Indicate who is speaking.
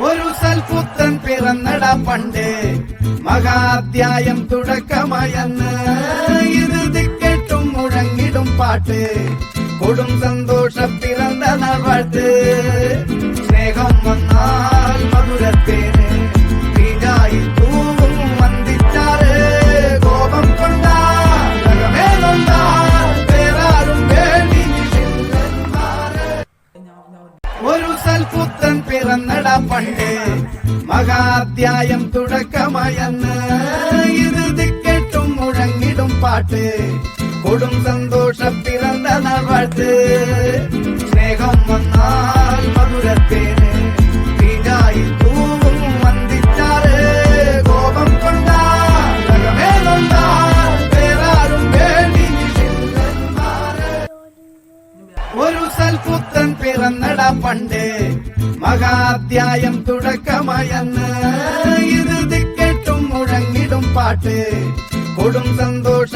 Speaker 1: ഒരു സൽപുത്രൻ പിറന്നട പണ്ട് മഹാധ്യായം തുടക്കമയന്ന് ഇത് ദിക്കെട്ടും മുഴങ്ങിടും പാട്ട് കൊടും സന്തോഷ പിറന്ന നവാട്ട് வாசல் புத்தன் பிறந்தடா பண்டே. மகாத்தியாயம் தொடக்கமயன்னு. இது திக்கெட்டும் முழங்கிடும் பாட்டு. கொடும் சந்தோஷம் பிறந்த நாள் வாழ்த்து. ഒരു സൽപുത്രൻ പിറന്നട പണ്ട്. മഹാധ്യായം തുടക്കമായെന്ന്. ഇത് ദിക്കെട്ടും മുഴങ്ങിടും പാട്ട്. കൊടും സന്തോഷ